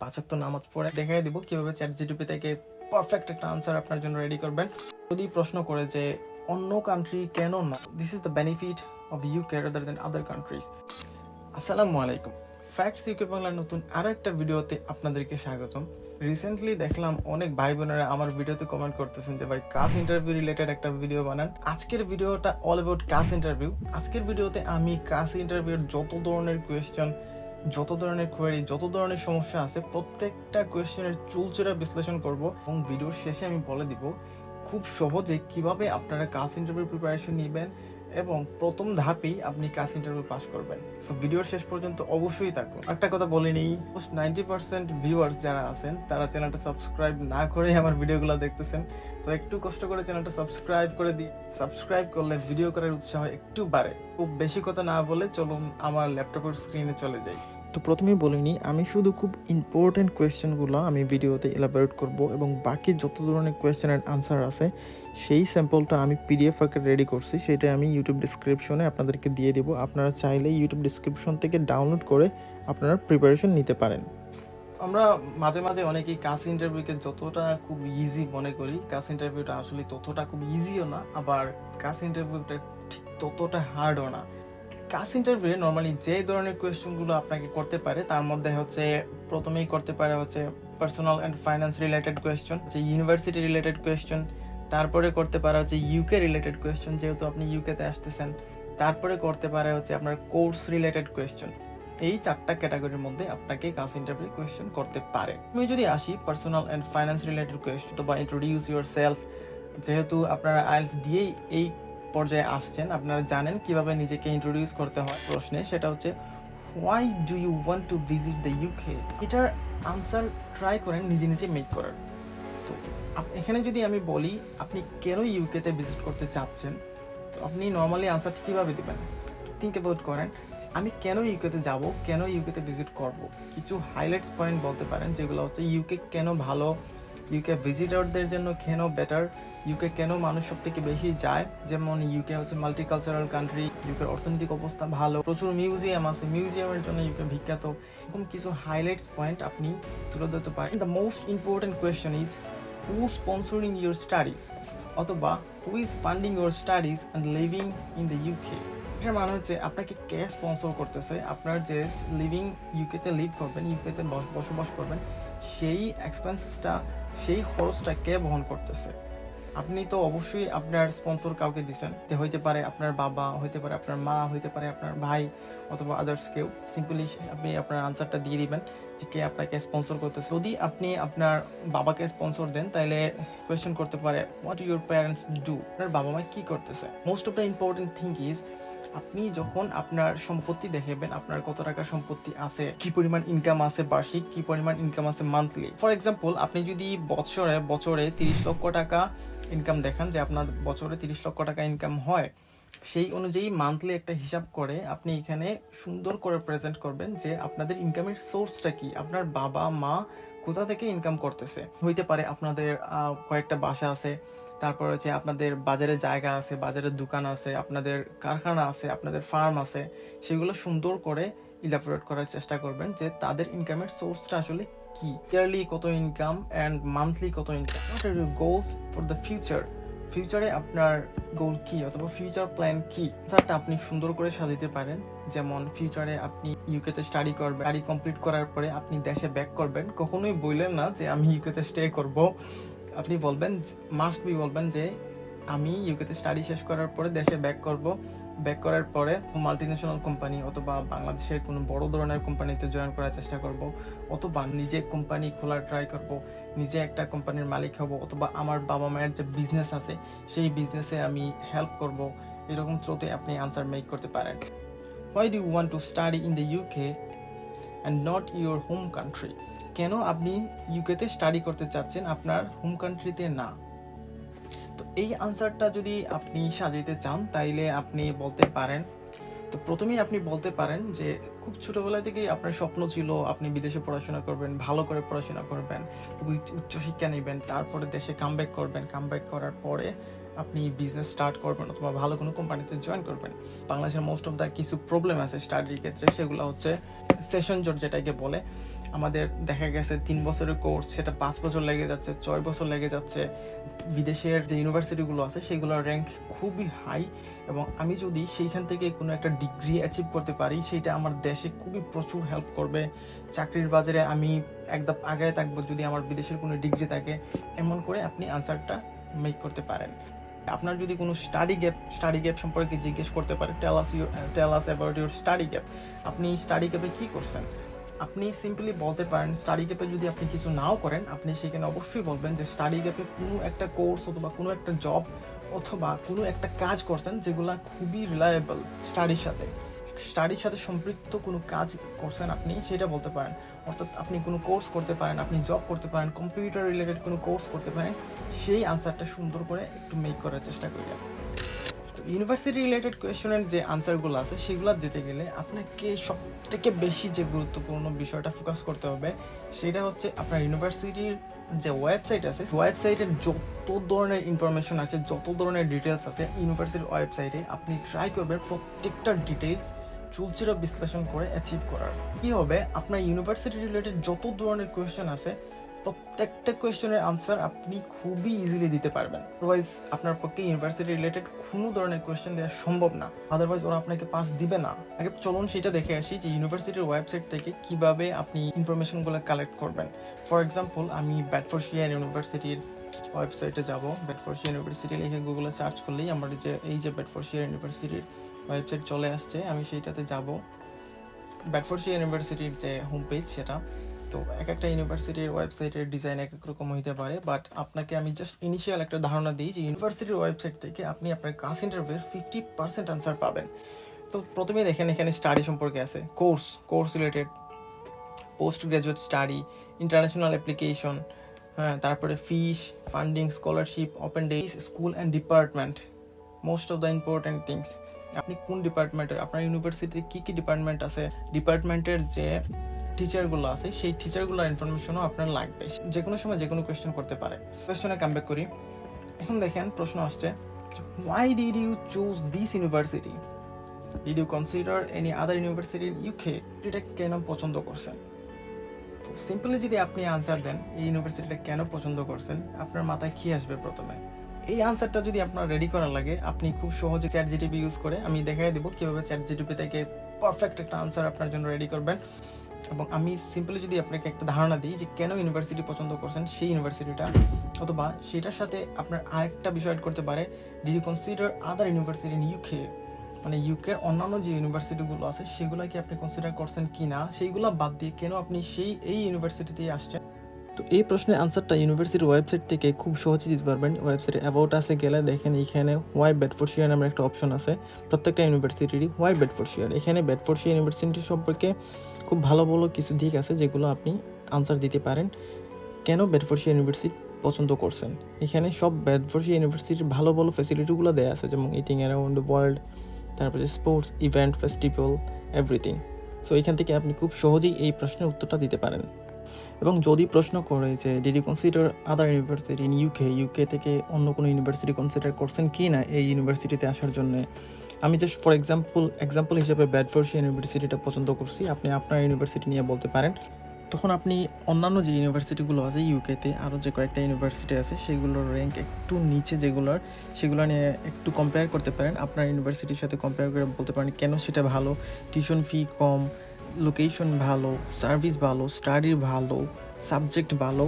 পাঁচক্ত নামাজ পড়ে দেখাই দিব কীভাবে চ্যাট জিটিপি থেকে পারফেক্ট একটা আনসার আপনার জন্য রেডি করবেন। যদি প্রশ্ন করে যে অন্য কান্ট্রি কেন না this is the benefit of UK rather than other countries আসসালামু আলাইকুম। ফ্যাক্টস ইউকে বাংলার নতুন আরও একটা ভিডিওতে আপনাদেরকে স্বাগতম। রিসেন্টলি দেখলাম অনেক ভাই বোনেরা আমার ভিডিওতে কমেন্ট করতেছেন যে, ভাই কাজ ইন্টারভিউ রিলেটেড একটা ভিডিও বানান। আজকের ভিডিওটা অল অ্যাবাউট কাজ ইন্টারভিউ আজকের ভিডিওতে আমি কাজ ইন্টারভিউর যত ধরনের কোয়েশ্চেন যত ধরনের কোয়েরি যত ধরনের সমস্যা আছে, প্রত্যেকটা কোয়েশ্চেনের চুলচেরা বিশ্লেষণ করব এবং ভিডিওর শেষে আমি বলে দিব খুব সহজে কীভাবে আপনারা কাজ ইন্টারভিউ প্রিপারেশন নেবেন এবং প্রথম ধাপেই আপনি কাজ ইন্টারভিউ পাস করবেন। সো ভিডিওর শেষ পর্যন্ত অবশ্যই থাকুন। একটা কথা বলে নিই নাইনটি পার্সেন্ট ভিউয়ার্স যারা আছেন, তারা চ্যানেলটা সাবস্ক্রাইব না করে আমার ভিডিওগুলো দেখতেছেন। তো, একটু কষ্ট করে চ্যানেলটা সাবস্ক্রাইব করে দিই সাবস্ক্রাইব করলে ভিডিও করার উৎসাহ একটু বাড়ে। খুব বেশি কথা না বলে চলুন আমার ল্যাপটপের স্ক্রিনে চলে যাই। তো প্রথমেই বলিনি, আমি শুধু খুব ইম্পর্টেন্ট কোয়েশ্চেনগুলো আমি ভিডিওতে এলাবোরেট করব এবং বাকি যত ধরনের কোয়েশ্চেনের আনসার আছে, সেই স্যাম্পলটা আমি পিডিএফ আকারে রেডি করছি, সেটা আমি ইউটিউব ডিসক্রিপশনে আপনাদেরকে দিয়ে দেবো। আপনারা চাইলে ইউটিউব ডিসক্রিপশন থেকে ডাউনলোড করে আপনারা প্রিপারেশন নিতে পারেন। আমরা মাঝে মাঝে অনেকেই কাজ ইন্টারভিউকে যতটা খুব ইজি মনে করি, কাজ ইন্টারভিউটা আসলে ততটা খুব ইজিও না, আবার কাজ ইন্টারভিউটা ঠিক ততটা হার্ডও না। কাজ ইন্টারভিউ নর্মালি যে ধরনের কোয়েশ্চেনগুলো আপনাকে করতে পারে, তার মধ্যে হচ্ছে প্রথমেই করতে পারে হচ্ছে personal and finance related question যে ইউনিভার্সিটি রিলেটেড কোয়েশ্চেন তারপরে করতে পারে হচ্ছে ইউকে রিলেটেড কোয়েশ্চেন যেহেতু আপনি ইউকেতে আসতেছেন। তারপরে করতে পারে হচ্ছে আপনার কোর্স রিলেটেড কোয়েশ্চেন এই চারটা ক্যাটাগরির মধ্যে আপনাকে কাজ ইন্টারভিউ কোয়েশ্চেন করতে পারে। আমি যদি আসি personal and finance related question বা ইন্ট্রোডিউস ইউর সেলফ যেহেতু আপনারা আইএলস দিয়েই এই পর্যায়ে আসছেন, আপনারা জানেন কীভাবে নিজেকে ইন্ট্রোডিউস করতে হয় প্রশ্নে, সেটা হচ্ছে why do you want to visit the UK এটার আনসার ট্রাই করেন, নিজে নিজে মেক করার। তো এখানে যদি আমি বলি, আপনি কেন ইউকেতে ভিজিট করতে চাচ্ছেন, তো আপনি নর্মালি আনসারটি কীভাবে দেবেন? থিঙ্ক অ্যাবাউট করেন, আমি কেন ইউকেতে যাব, কেন ইউকেতে ভিজিট করব? কিছু হাইলাইটস পয়েন্ট বলতে পারেন, যেগুলো হচ্ছে ইউকে কেন ভালো ইউকে ভিজিটরদের জন্য কেন বেটার ইউকে কেন মানুষ সব থেকে বেশি যায়? যেমন ইউকে হচ্ছে মাল্টিকালচারাল কান্ট্রি ইউকের অর্থনৈতিক অবস্থা ভালো, প্রচুর মিউজিয়াম আছে মিউজিয়ামের জন্য ইউকে বিখ্যাত। এরকম কিছু হাইলাইটস পয়েন্ট আপনি তুলে ধরতে পারেন। The most important question is who sponsoring your studies অথবা who is funding your studies and living in the UK এটার মানে হচ্ছে, আপনাকে কে স্পন্সর করতেছে? আপনার যে লিভিং ইউকেতে লিভ করবেন ইউকেতে বসবাস করবেন, সেই এক্সপেন্সেসটা সেই খরচটা কে বহন করতেছে? আপনি তো অবশ্যই আপনার স্পন্সর কাউকে দিচ্ছেন হইতে পারে আপনার বাবা, হইতে পারে আপনার মা, হইতে পারে আপনার ভাই অথবা আদার্স কেউ। সিম্পলি আপনি আপনার আনসারটা দিয়ে দিবেন যে কে আপনাকে স্পন্সর করতেছে। যদি আপনি আপনার বাবাকে স্পন্সর দেন তাহলে কোয়েশ্চেন করতে পারে হোয়াট ইউর প্যারেন্টস ডু আপনার বাবা মা কি করতেছে? Most of the important thing is আপনি যখন আপনার সম্পত্তি দেখাবেন, আপনার কত টাকা সম্পত্তি আছে, কি পরিমাণ ইনকাম আছে বার্ষিক, কি পরিমাণ ইনকাম আছে মান্থলি ফর এক্সাম্পল আপনি যদি বছরে বছরে তিরিশ লক্ষ টাকা ইনকাম দেখান, যে আপনার বছরে তিরিশ লক্ষ টাকা ইনকাম হয়, সেই অনুযায়ী মান্থলি একটা হিসাব করে আপনি এখানে সুন্দর করে প্রেজেন্ট করবেন যে আপনাদের ইনকামের সোর্সটা কি, আপনার বাবা মা কোথা থেকে ইনকাম করতেছে। হইতে পারে আপনাদের কয়েকটা বাসা আছে তারপর হচ্ছে আপনাদের বাজারে জায়গা আছে, বাজারের দোকান আছে, আপনাদের কারখানা আছে, আপনাদের ফার্ম আছে, সেগুলো সুন্দর করে ইলাবোরেট করার চেষ্টা করবেন যে তাদের ইনকামের সোর্সটা আসলে কি? ইয়ারলি কত ইনকাম অ্যান্ড মান্থলি কত income goals for the future ফিউচারে আপনার গোল কি অথবা ফিউচার প্ল্যান কি? স্যারটা আপনি সুন্দর করে সাজাতে পারেন। যেমন ফিউচারে আপনি ইউকেতে স্টাডি করবেন স্টাডি কমপ্লিট করার পরে আপনি দেশে ব্যাক করবেন। কখনোই বললেন না যে আমি ইউকেতে স্টে করব। আপনি বলবেন মাস্ট বি বলবেন যে, আমি ইউকেতে স্টাডি শেষ করার পরে দেশে ব্যাক করব। ব্যাক করার পরে মাল্টিন্যাশনাল কোম্পানি অথবা বাংলাদেশের কোনো বড় ধরনের কোম্পানিতে জয়েন করার চেষ্টা করব অথবা নিজে কোম্পানি খোলার ট্রাই করব, নিজে একটা কোম্পানির মালিক হব অথবা আমার বাবা মায়ের যে বিজনেস আছে, সেই বিজনেসে আমি হেল্প করব। এরকম থ্রোতে আপনি আনসার মেক করতে পারেন। Why do want to study in the UK and not your home country কেন আপনি ইউকেতে স্টাডি করতে চাচ্ছেন? আপনার হোম কান্ট্রিতে না। তো এই আনসারটা যদি আপনি সাজাইতে চান, তাইলে আপনি বলতে পারেন। তো প্রথমেই আপনি বলতে পারেন যে, খুব ছোটোবেলা থেকেই আপনার স্বপ্ন ছিল আপনি বিদেশে পড়াশোনা করবেন, ভালো করে পড়াশোনা করবেন, উচ্চ- উচ্চশিক্ষা নেবেন, তারপরে দেশে কামব্যাক করবেন। কামব্যাক করার পরে আপনি বিজনেস স্টার্ট করবেন অথবা ভালো কোনো কোম্পানিতে জয়েন করবেন। বাংলাদেশের মোস্ট অফ দ্য কিছু প্রবলেম আছে স্টাডির ক্ষেত্রে, সেগুলো হচ্ছে সেশন জট যেটাকে বলে। আমাদের দেখা গেছে তিন বছরের কোর্স সেটা পাঁচ বছর লেগে যাচ্ছে, ছয় বছর লেগে যাচ্ছে। বিদেশের যে ইউনিভার্সিটিগুলো আছে, সেগুলোর র্যাঙ্ক খুবই হাই এবং আমি যদি সেইখান থেকে কোনো একটা ডিগ্রি অ্যাচিভ করতে পারি, সেটা আমার দেশে খুবই প্রচুর হেল্প করবে। চাকরির বাজারে আমি একদম আগায় থাকব যদি আমার বিদেশের কোনো ডিগ্রি থাকে। এমন করে আপনি আনসারটা মেক করতে পারেন। আপনার যদি কোনো স্টাডি গ্যাপ স্টাডি গ্যাপ সম্পর্কে জিজ্ঞেস করতে পারে tell us you tell about your study gap আপনি স্টাডি গ্যাপে কী করছেন? আপনি সিম্পলি বলতে পারেন স্টাডি গ্যাপে যদি আপনি কিছু নাও করেন, আপনি সেখানে অবশ্যই বলবেন যে স্টাডি গ্যাপে কোনো একটা কোর্স অথবা কোনো একটা জব অথবা কোনো একটা কাজ করছেন যেগুলো খুবই রিলায়েবল স্টাডির সাথে। স্টাডির সাথে সম্পৃক্ত কোনো কাজ করছেন আপনি, সেটা বলতে পারেন। অর্থাৎ আপনি কোনো কোর্স করতে পারেন, আপনি জব করতে পারেন কম্পিউটার রিলেটেড কোনো কোর্স করতে পারেন, সেই আনসারটা সুন্দর করে একটু মেক করার চেষ্টা তো ইউনিভার্সিটি রিলেটেড কোয়েশনের যে আনসারগুলো আছে, সেগুলো দিতে গেলে আপনাকে সব থেকে বেশি যে গুরুত্বপূর্ণ বিষয়টা ফোকাস করতে হবে, সেটা হচ্ছে আপনার ইউনিভার্সিটির যে ওয়েবসাইট আছে ওয়েবসাইটের যত ধরনের ইনফরমেশন আছে, যত ধরনের ডিটেলস আছে ইউনিভার্সিটির ওয়েবসাইটে আপনি ট্রাই করবেন প্রত্যেকটা ডিটেলস চুলচিরা বিশ্লেষণ করে অ্যাচিভ করার। কি হবে? আপনার ইউনিভার্সিটি রিলেটেড যত ধরনের কোয়েশ্চেন আছে প্রত্যেকটা কোয়েশ্চেনের আনসার আপনি খুবই ইজিলি দিতে পারবেন। আদারওয়াইজ আপনার পক্ষে ইউনিভার্সিটি রিলেটেড কোনো ধরনের কোয়েশ্চেন দেওয়া সম্ভব না। আদারওয়াইজ ওরা আপনাকে পাস দিবে না। আগে চলুন সেটা দেখে আসি যে ইউনিভার্সিটির ওয়েবসাইট থেকে কীভাবে আপনি ইনফরমেশনগুলো কালেক্ট করবেন। ফর এক্সাম্পল আমি ব্যাডফোর্শিয়ান ইউনিভার্সিটির ওয়েবসাইটে যাব। ব্যাডফোর্শিয়া ইউনিভার্সিটি লিখে গুগলে সার্চ করলেই আমার যে, এই যে ব্যাডফোর্শিয়া ইউনিভার্সিটির ওয়েবসাইট চলে আসছে। আমি সেইটাতে যাব। ব্যাডফোর্শিয়া ইউনিভার্সিটির যে হোম পেজ সেটা তো এক একটা ইউনিভার্সিটির ওয়েবসাইটের ডিজাইন এক এক রকম হইতে পারে বাট আপনাকে আমি জাস্ট ইনিশিয়াল একটা ধারণা দিই যে ইউনিভার্সিটির ওয়েবসাইট থেকে আপনি আপনার কাস ইন্টারভিউর ফিফটি পার্সেন্ট আনসার পাবেন। তো প্রথমেই দেখেন, এখানে স্টাডি সম্পর্কে আছে course course related post graduate study international application হ্যাঁ তারপরে fees funding scholarship open days school and department most of the important things আপনি কোন ডিপার্টমেন্টের আপনার ইউনিভার্সিটিতে কী কী ডিপার্টমেন্ট আছে? ডিপার্টমেন্টের যে টিচারগুলো আছে, সেই টিচারগুলোর ইনফরমেশনও আপনার লাগবে। যে কোনো সময় যে কোনো কোয়েশ্চেন করতে পারে। কোয়েশ্চনে কামব্যাক করি। এখন দেখেন প্রশ্ন আসছে why did you choose this university did you consider any other university UK এটা কেন পছন্দ করছেন? তো সিম্পলি যদি আপনি আনসার দেন, এই ইউনিভার্সিটিটা কেন পছন্দ করছেন, আপনার মাথায় কি আসবে প্রথমে? এই আনসারটা যদি আপনার রেডি করা লাগে, আপনি খুব সহজে চ্যাট জিটিপি ইউজ করে আমি দেখাই দেবো কীভাবে চ্যাট জিটিপি থেকে পারফেক্ট একটা আনসার আপনার জন্য রেডি করবেন। এবং আমি সিম্পলি যদি আপনাকে একটা ধারণা দিই যে কেন ইউনিভার্সিটি পছন্দ করছেন, সেই ইউনিভার্সিটিটা অথবা সেটার সাথে আপনার আরেকটা বিষয় অ্যাড করতে পারে। Did you consider other university in UK মানে ইউকের অন্যান্য যে ইউনিভার্সিটিগুলো আছে সেগুলো কি আপনি কনসিডার করছেন কি না সেইগুলো বাদ দিয়ে কেন আপনি সেই, এই ইউনিভার্সিটিতে আসছেন? তো এই প্রশ্নের আনসারটা ইউনিভার্সিটির ওয়েবসাইট থেকে খুব সহজে দিতে পারবেন। ওয়েবসাইটে অ্যাবাউট আসে গেলে দেখেন এখানে হোয়াই বেডফোর্শিয়ার নামের একটা অপশন আছে। প্রত্যেকটা ইউনিভার্সিটিরই হোয়াই বেডফোর্শিয়ার এখানে বেডফোর্শিয়ার ইউনিভার্সিটি সম্পর্কে খুব ভালো ভালো কিছু দিক আছে যেগুলো আপনি আনসার দিতে পারেন। কেন বেডফোর্শিয়া ইউনিভার্সিটি পছন্দ করছেন? এখানে সব বেডফোর্শিয়া ইউনিভার্সিটির ভালো ভালো ফ্যাসিলিটিগুলো দেওয়া আছে, যেমন ইটিং অ্যারাউন্ড দ্য ওয়ার্ল্ড তারপরে sports event festival everything so এখান থেকে আপনি খুব সহজেই এই প্রশ্নের উত্তরটা দিতে পারেন। এবং যদি প্রশ্ন করে যে did you consider other university in UK UK থেকে অন্য কোনো ইউনিভার্সিটি কনসিডার করছেন কি না এই ইউনিভার্সিটিতে আসার জন্য? আমি জাস্ট ফর এক্সাম্পল এক্সাম্পল হিসেবে ব্যাডফোর্শিয়া ইউনিভার্সিটিটা পছন্দ করছি। আপনি আপনার ইউনিভার্সিটি নিয়ে বলতে পারেন। তখন আপনি অন্যান্য যে ইউনিভার্সিটিগুলো আছে ইউকেতে আরও যে কয়েকটা ইউনিভার্সিটি আছে, সেগুলোর র্যাঙ্ক একটু নিচে যেগুলোর, সেগুলো নিয়ে একটু কম্পেয়ার করতে পারেন। আপনার ইউনিভার্সিটির সাথে কম্পেয়ার করে বলতে পারেন কেন সেটা ভালো টিউশন ফি কম লোকেশন ভালো সার্ভিস ভালো স্টাডি ভালো সাবজেক্ট ভালো।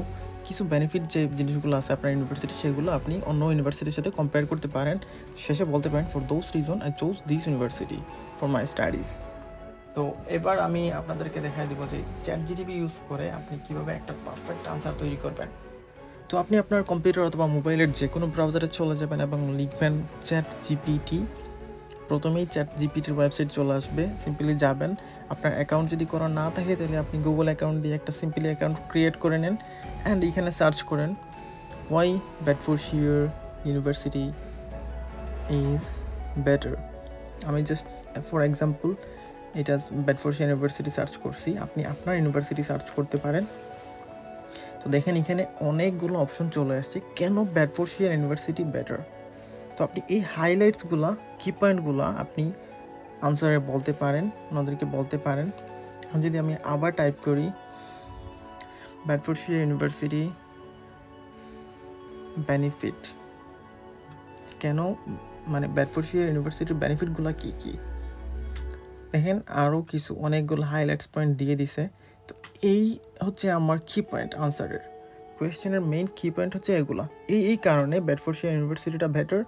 কিছু বেনিফিট যে জিনিসগুলো আছে আপনার ইউনিভার্সিটি সেগুলো আপনি অন্য ইউনিভার্সিটির সাথে কম্পেয়ার করতে পারেন। শেষে বলতে পারেন for those reason I chose this university for my studies তো এবার আমি আপনাদেরকে দেখাই দেবো যে চ্যাট জিটিপি ইউজ করে আপনি কীভাবে একটা পারফেক্ট আনসার তৈরি করবেন। তো আপনি আপনার কম্পিউটার অথবা মোবাইলের যে কোনো ব্রাউজারে চলে যাবেন এবং লিখবেন চ্যাট জিপিটি প্রথমেই চ্যাট জিপিটির ওয়েবসাইট চলে আসবে সিম্পলি যাবেন। আপনার অ্যাকাউন্ট যদি করা না থাকে, তাহলে আপনি গুগল অ্যাকাউন্ট দিয়ে একটা সিম্পলি অ্যাকাউন্ট ক্রিয়েট করে নেন অ্যান্ড এখানে সার্চ করেন why Bedfordshire university is better আমি জাস্ট ফর এক্সাম্পল এটা ব্যাডফোর্শিয়া ইউনিভার্সিটি সার্চ করছি, আপনি আপনার ইউনিভার্সিটি সার্চ করতে পারেন। তো দেখেন এখানে অনেকগুলো অপশন চলে আসছে, কেন ব্যাডফোর্শিয়ার ইউনিভার্সিটি বেটার তো আপনি এই হাইলাইটসগুলো কি পয়েন্টগুলো আপনি আনসারে বলতে পারেন, ওনাদেরকে বলতে পারেন। যদি আমি আবার টাইপ করি ব্যাডফোর্ডশিয়া ইউনিভার্সিটি বেনিফিট কেন? মানে ব্যাডফোর্ডশিয়া ইউনিভার্সিটির বেনিফিটগুলো কী কী? দেখেন আরও কিছু, অনেকগুলো হাইলাইটস পয়েন্ট দিয়ে দিছে। তো এই হচ্ছে আমার কি পয়েন্ট আনসারের কোয়েশ্চেনের মেইন কি পয়েন্ট হচ্ছে এগুলো। এই এই কারণে ব্যাডফোর্ডশিয়া ইউনিভার্সিটিটা বেটার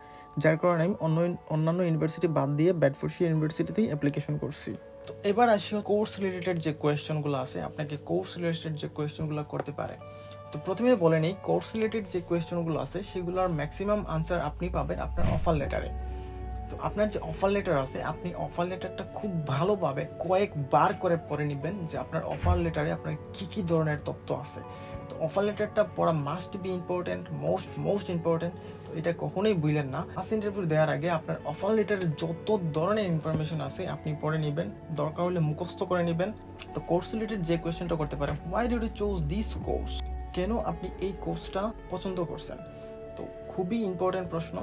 যার কারণে আমি অন্য, অন্যান্য ইউনিভার্সিটি বাদ দিয়ে ব্যাডফোর্ডশিয়া ইউনিভার্সিটিতেই অ্যাপ্লিকেশন করছি। তো এবার আসি কোর্স রিলেটেড যে কোয়েশ্চেনগুলো আছে, আপনাকে কোর্স রিলেটেড যে কোয়েশ্চেনগুলো করতে পারে। তো প্রথমে বলে নিই কোর্স রিলেটেড যে কোয়েশ্চেনগুলো আছে, সেগুলোর ম্যাক্সিমাম আনসার আপনি পাবেন আপনার অফার লেটারে তো আপনার যে অফার লেটার আছে, আপনি অফার লেটারটা খুব ভালোভাবে কয়েকবার করে পড়ে নেবেন যে আপনার অফার লেটারে আপনার কী কী ধরনের তথ্য আছে। অফার লেটারটা পড়া must be important most most important তো এটা কখনোই বুঝলেন না। ফার্স্ট ইন্টারভিউ দেওয়ার আগে আপনার অফার লেটারের যত ধরনের ইনফরমেশন আছে আপনি পড়ে নেবেন, দরকার হলে মুখস্থ করে নেবেন। তো কোর্স রিলেটেড যে কোয়েশ্চেনটা করতে পারেন why do choose this course কেন আপনি এই কোর্সটা পছন্দ করছেন? তো খুবই ইম্পর্টেন্ট প্রশ্ন।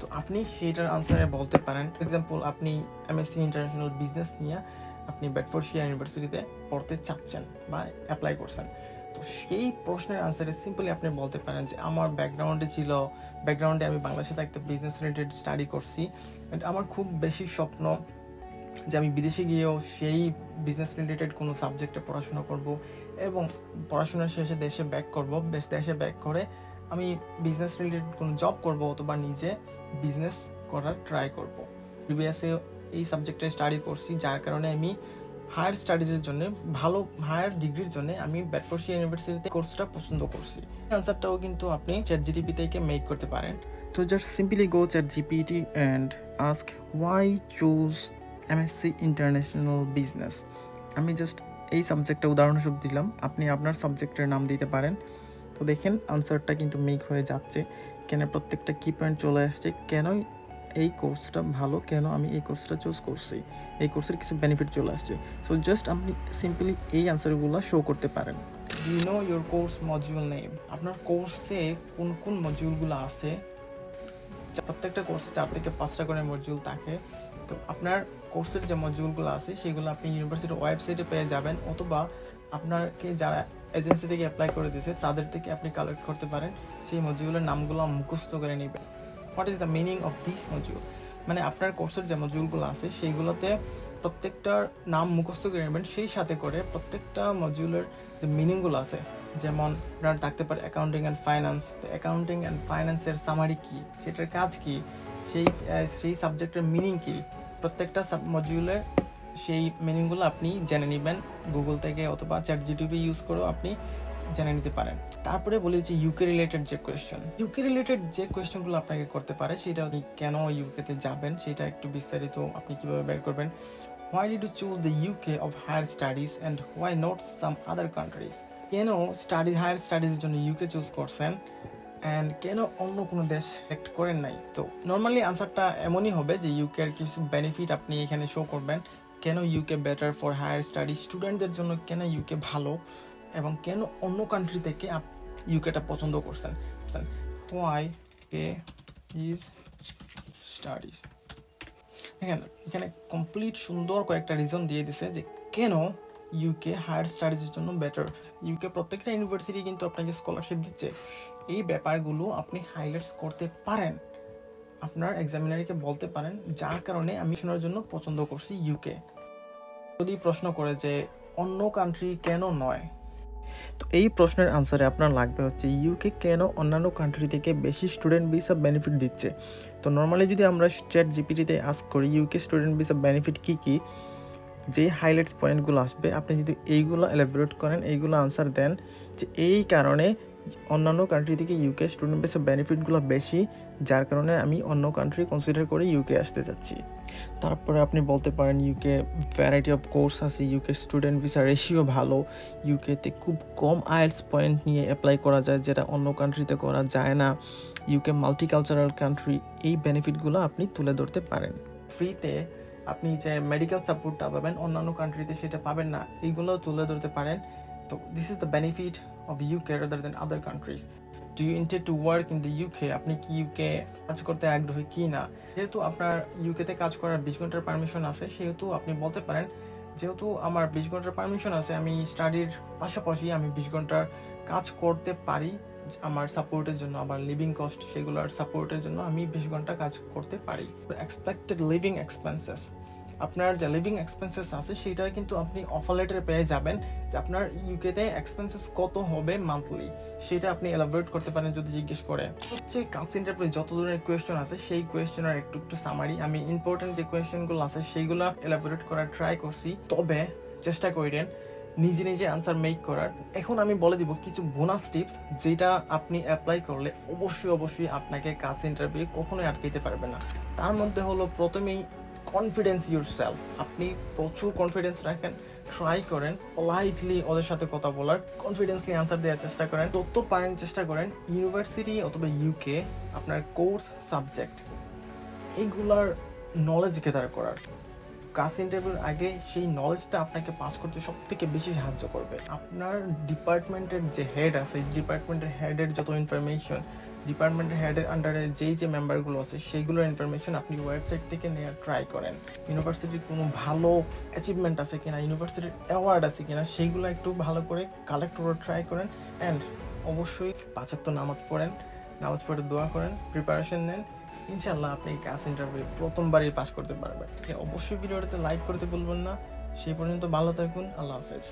তো আপনি সেটার আনসারে বলতে পারেন। এক্সাম্পল আপনি এমএসসি ইন্টারন্যাশনাল বিজনেস নিয়ে আপনি বেডফোর্ডশিয়া ইউনিভার্সিটিতে পড়তে চাচ্ছেন বা অ্যাপ্লাই করছেন। তো সেই প্রশ্নের আনসারে সিম্পলি আপনি বলতে পারেন যে আমার ব্যাকগ্রাউন্ডে ছিল ব্যাকগ্রাউন্ডে আমি বাংলাদেশে থাকতে বিজনেস রিলেটেড স্টাডি করছি And আমার খুব বেশি স্বপ্ন যে আমি বিদেশে গিয়েও সেই বিজনেস রিলেটেড কোনো সাবজেক্টে পড়াশোনা করব এবং পড়াশোনা শেষে দেশে ব্যাক করব, দেশে ব্যাক করে আমি বিজনেস রিলেটেড কোনো জব করব অথবা নিজে বিজনেস করার ট্রাই করব। প্রিভিয়াসে এই সাবজেক্টে স্টাডি করছি, যার কারণে আমি হায়ার স্টাডিজের জন্য, ভালো হায়ার ডিগ্রির জন্য আমি ব্যাডফোর্ডশিয়া ইউনিভার্সিটিতে কোর্সটা পছন্দ করছি। অ্যান্সারটাও কিন্তু আপনি চ্যাট জিটিপি থেকে মেক করতে পারেন। তো just simply go chat GPT and ask why choose MSc international business আমি জাস্ট এই সাবজেক্টটা উদাহরণস্বরূপ দিলাম। আপনি আপনার সাবজেক্টের নাম দিতে পারেন। তো দেখেন আনসারটা কিন্তু মেক হয়ে যাচ্ছে। কেন প্রত্যেকটা কি পয়েন্ট চলে আসছে। কেন এই কোর্সটা ভালো, কেন আমি এই কোর্সটা চুজ করছি? এই কোর্সের কিছু বেনিফিট চলে আসছে। সো জাস্ট আপনি সিম্পলি এই আনসারগুলো শো করতে পারেন। You know your course module name আপনার কোর্সে কোন কোন মডিউলগুলো আছে? প্রত্যেকটা কোর্সে চার থেকে পাঁচটা করে মডিউল থাকে। তো আপনার কোর্সের যে মডিউলগুলো আছে, সেগুলো আপনি ইউনিভার্সিটির ওয়েবসাইটে পেয়ে যাবেন, অথবা আপনাকে যারা এজেন্সি থেকে অ্যাপ্লাই করে দিয়েছে, তাদের থেকে আপনি কালেক্ট করতে পারেন। সেই মডিউলের নামগুলো মুখস্থ করে নেবেন। What is the meaning of this module মানে আপনার কোর্সের যে মডিউলগুলো আছে, সেইগুলোতে প্রত্যেকটার নাম মুখস্থ করে নেবেন, সেই সাথে করে প্রত্যেকটা মডিউলের যে মিনিংগুলো আছে, যেমন আপনার থাকতে পারে অ্যাকাউন্টিং অ্যান্ড ফাইন্যান্স তো অ্যাকাউন্টিং অ্যান্ড ফাইন্যান্সের সামারি কী, সেটার কাজ কী, সেই সেই সাবজেক্টের মিনিং কী, প্রত্যেকটা সাব মডিউলের সেই মিনিংগুলো আপনি জেনে নেবেন। গুগল থেকে অথবা চ্যাট জিটিপি ইউজ করেও আপনি জেনে নিতে পারেন। তারপরে বলি যে ইউকে রিলেটেড যে কোয়েশ্চেন ইউকে রিলেটেড যে কোয়েশ্চেনগুলো আপনাকে করতে পারে, সেটা আপনি কেন ইউকেতে যাবেন, সেটা একটু বিস্তারিত আপনি কীভাবে বের করবেন। Why did you choose the UK of higher studies and why not some other countries কেন স্টাডি হায়ার স্টাডিজের জন্য ইউকে চুজ করছেন? অ্যান্ড কেন অন্য কোনো দেশ সিলেক্ট করেন নাই? তো নর্মালি আনসারটা এমনই হবে যে ইউকের কিছু বেনিফিট আপনি এখানে শো করবেন। কেন UK better for higher study স্টুডেন্টদের জন্য কেন ইউকে ভালো? এবং কেন অন্য কান্ট্রি থেকে ইউকেটা পছন্দ করছেন? হোয়াই কে ইজ স্টাডিজ দেখেন, এখানে কমপ্লিট সুন্দর কয়েকটা রিজন দিয়ে দিছে যে কেন ইউকে হায়ার স্টাডিজের জন্য বেটার ইউকে প্রত্যেকটা ইউনিভার্সিটি কিন্তু আপনাকে স্কলারশিপ দিচ্ছে। এই ব্যাপারগুলো আপনি হাইলাইটস করতে পারেন। আপনার এক্সামিনারিকে বলতে পারেন, যার কারণে আমি শোনার জন্য পছন্দ করছি ইউকে যদি প্রশ্ন করে যে অন্য কান্ট্রি কেন নয়? তো এই প্রশ্নের আনসারে আপনার লাগবে হচ্ছে ইউকে কেন অন্যান্য কান্ট্রি থেকে বেশি স্টুডেন্ট ভিসা বেনিফিট দিচ্ছে? তো নর্মালি যদি আমরা চ্যাট জিপিটিতে আস্ক করি ইউকে স্টুডেন্ট ভিসা বেনিফিট কী কী? যেই হাইলাইটস পয়েন্টগুলো আসবে, আপনি যদি এইগুলো এলাবোরেট করেন, এইগুলো আনসার দেন যে এই কারণে অন্যান্য কান্ট্রি থেকে ইউকে স্টুডেন্ট ভিসা বেনিফিটগুলো বেশি, যার কারণে আমি অন্য কান্ট্রি কনসিডার করে ইউকে আসতে চাচ্ছি। তারপরে আপনি বলতে পারেন ইউকে ভ্যারাইটি অফ কোর্স আছে ইউকে স্টুডেন্ট ভিসা রেশিও ভালো ইউকেতে খুব কম আইএলস পয়েন্ট নিয়ে অ্যাপ্লাই করা যায়, যেটা অন্য কান্ট্রিতে করা যায় না। ইউকে মাল্টিকালচারাল কান্ট্রি এই বেনিফিটগুলো আপনি তুলে ধরতে পারেন। ফ্রিতে আপনি যে মেডিকেল সাপোর্টটা পাবেন, অন্যান্য কান্ট্রিতে সেটা পাবেন না, এইগুলো তুলে ধরতে পারেন। তো this is the benefit of UK rather than other countries do you intend to work in the UK আপনি কি ইউকে কাজ করতে আগ্রহী কি না? যেহেতু আপনার ইউকেতে কাজ করার বিশ ঘণ্টার পারমিশন আছে, সেহেতু আপনি বলতে পারেন, যেহেতু আমার বিশ ঘণ্টার পারমিশন আছে, আমি স্টাডির পাশাপাশি আমি বিশ ঘণ্টার কাজ করতে পারি, আমার সাপোর্টের জন্য, আমার লিভিং কস্ট সেগুলোর সাপোর্টের জন্য আমি বিশ ঘণ্টা কাজ করতে পারি। এক্সপেক্টেড লিভিং এক্সপেন্সেস আপনার যে লিভিং এক্সপেন্সেস আছে সেটা কিন্তু আপনি অফার লেটারে পেয়ে যাবেন যে আপনার ইউকেতে এক্সপেন্সেস কত হবে মান্থলি সেটা আপনি এলাবোরেট করতে পারেন যদি জিজ্ঞেস করে। হচ্ছে কান্সিডার যত ধরনের কোয়েশ্চন আছে, সেই কোয়েশ্চেনের একটু একটু সামারি আমি ইম্পর্টেন্ট যে কোয়েশ্চেনগুলো আছে, সেইগুলো এলাবোরেট করার ট্রাই করছি। তবে চেষ্টা করেন নিজে নিজে আনসার মেক করার। এখন আমি বলে দিব কিছু বোনাস টিপস যেটা আপনি অ্যাপ্লাই করলে অবশ্যই অবশ্যই আপনাকে কাজ ইন্টারভিউ কখনোই আটকাইতে পারবে না। তার মধ্যে হলো প্রথমেই কনফিডেন্স ইউর সেলফ আপনি প্রচুর কনফিডেন্স রাখেন ট্রাই করেন পোলাইটলি ওদের সাথে কথা বলার কনফিডেন্সলি আনসার দেওয়ার চেষ্টা করেন তত পারেন, চেষ্টা করেন। ইউনিভার্সিটি অথবা ইউকে আপনার কোর্স সাবজেক্ট এইগুলার নলেজ গেদার করার। কাজ ইন্টারভিউর আগে সেই নলেজটা আপনাকে পাস করতে সব থেকে বেশি সাহায্য করবে। আপনার ডিপার্টমেন্টের যে হেড আছে ডিপার্টমেন্টের হেডের যত ইনফরমেশন ডিপার্টমেন্টের হেডের আন্ডারে যেই যে মেম্বারগুলো আছে, সেইগুলোর ইনফরমেশন আপনি ওয়েবসাইট থেকে নেওয়ার ট্রাই করেন। ইউনিভার্সিটির কোনো ভালো অ্যাচিভমেন্ট আছে কিনা ইউনিভার্সিটির অ্যাওয়ার্ড আছে কিনা, সেইগুলো একটু ভালো করে কালেক্ট করার ট্রাই করেন অ্যান্ড অবশ্যই পাঁচাত্তর নামাজ পড়েন। নামাজ পড়ে দোয়া করেন প্রিপারেশন নেন। ইনশাল্লাহ আপনি ক্যাশ ইন্টারভিউ প্রথমবারই পাস করতে পারবেন। অবশ্যই ভিডিওটাতে লাইক করতে বলবেন না। সেই পর্যন্ত ভালো থাকুন, আল্লাহ হাফেজ।